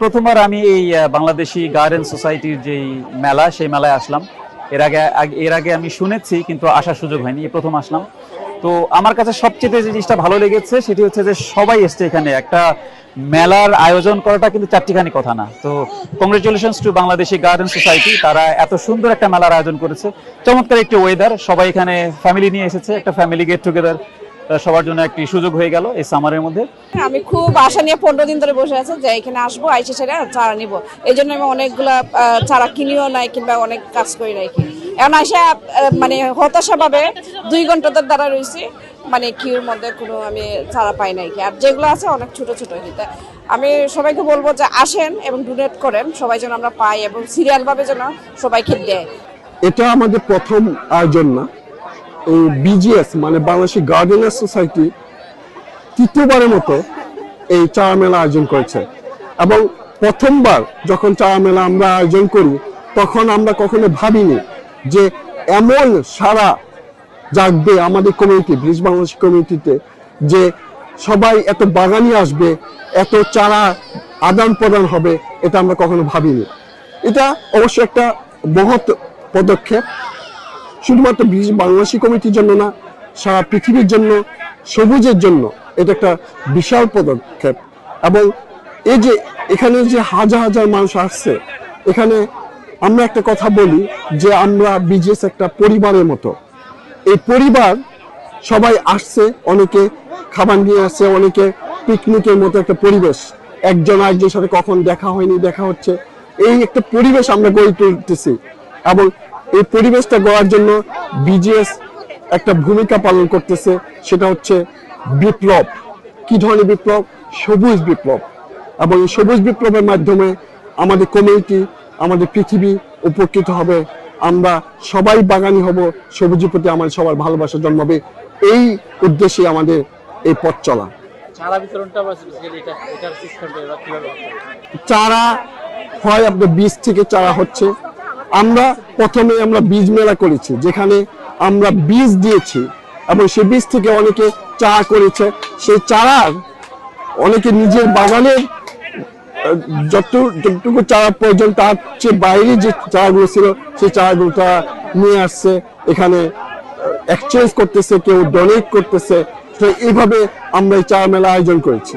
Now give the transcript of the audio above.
প্রথমবার আমি এই বাংলাদেশি গার্ডেন সোসাইটির যেই মেলা, সেই মেলায় আসলাম। এর আগে এর আগে আমি শুনেছি, কিন্তু আসার সুযোগ হয়নি। প্রথম আসলাম। তো আমার কাছে সবচেয়ে যে জিনিসটা ভালো লেগেছে সেটি হচ্ছে যে সবাই এসছে এখানে। একটা মেলার আয়োজন করাটা কিন্তু চারটিখানি কথা না। তো congratulations to Bangladeshi garden society তারা এত সুন্দর একটা মেলার আয়োজন করেছে। চমৎকার একটি ওয়েদার সবাই এখানে ফ্যামিলি নিয়ে এসেছে, একটা ফ্যামিলি গেট টুগেদার সবার জন্য একটি সুযোগ হয়ে গেল এই সামারের মধ্যে। আমি খুব আশা নিয়ে পনেরো দিন ধরে বসে আছি যে এখানে আসব, আইসে সেটা চারা নিব। এই জন্য আমি অনেকগুলা চারা কিনিও নাই কিংবা অনেক কাজ করি রাখি এখন আসে মানে হতাশা ভাবে দুই ঘণ্টা ধরে দাঁড়া রয়েছি। মানে কিউর মধ্যে কোনো আমি চারা পাই নাই আর যেগুলো আছে অনেক ছোট ছোট হিতে। আমি সবাইকে বলব যে আসেন এবং ডোনেট করেন। সবাই যেন আমরা পাই এবং সিরিয়াল ভাবে যেন সবাইকে দেয়। এটা আমাদের প্রথম আয়োজন না। এই বিজিএস মানে বাংলাদেশি গার্ডেনার সোসাইটি তৃতীয়বারের মতো এই চারা মেলা আয়োজন করেছে। এবং প্রথমবার যখন চারা মেলা আমরা আয়োজন করি, তখন আমরা কখনো ভাবিনি যে এমন সারা জাগবে আমাদের কমিউনিটি ব্রিজ বাংলাদেশ কমিউনিটিতে যে সবাই এত বাগানি আসবে, এত চারা আদান প্রদান হবে, এটা আমরা কখনো ভাবিনি। এটা অবশ্য একটা মহৎ পদক্ষেপ। শুধুমাত্র ব্রিজ বাংলাদেশি কমিটির জন্য না, সারা পৃথিবীর জন্য, সবুজের জন্য এটা একটা বিশাল পদক্ষেপ। এবং এই যে এখানে যে হাজার হাজার মানুষ আসছে, এখানে আমরা একটা কথা বলি যে আমরা বিজেস একটা পরিবারের মতো। এই পরিবার সবাই আসছে, অনেকে খাবার নিয়ে আসছে, অনেকে পিকনিকের মতো একটা পরিবেশ। একজন আরেকজনের সাথে কখন দেখা হয়নি, দেখা হচ্ছে। এই একটা পরিবেশ আমরা গড়ে তুলতেছি এবং এই পরিবেশটা গড়ার জন্য বিজিএস একটা ভূমিকা পালন করতেছে, সেটা হচ্ছে বিপ্লব। কি ধরনের বিপ্লব? সবুজ বিপ্লব। এবং এই সবুজ বিপ্লবের মাধ্যমে আমাদের কমিউনিটি আমাদের পৃথিবী উপকৃত হবে। আমরা সবাই বাগানি হব সবুজের প্রতি আমাদের সবার ভালোবাসা জন্মাবে। এই উদ্দেশ্যে আমাদের এই পথ চলা। চারা? চারা হয় আপনার বীজ থেকে চারা হচ্ছে। আমরা প্রথমে আমরা বীজ মেলা করেছি যেখানে আমরা বীজ দিয়েছি এবং সে বীজ থেকে অনেকে চারা করেছে। সেই চারার অনেকে নিজের বাগানের যতটুকু চারা প্রয়োজন, তার চেয়ে বাইরে যে চারাগুলো ছিল, সেই চারাগুলো তারা নিয়ে আসছে। এখানে এক্সচেঞ্জ করতেছে, কেউ ডোনেট করতেছে। তো এইভাবে আমরা এই চারা মেলা আয়োজন করেছি।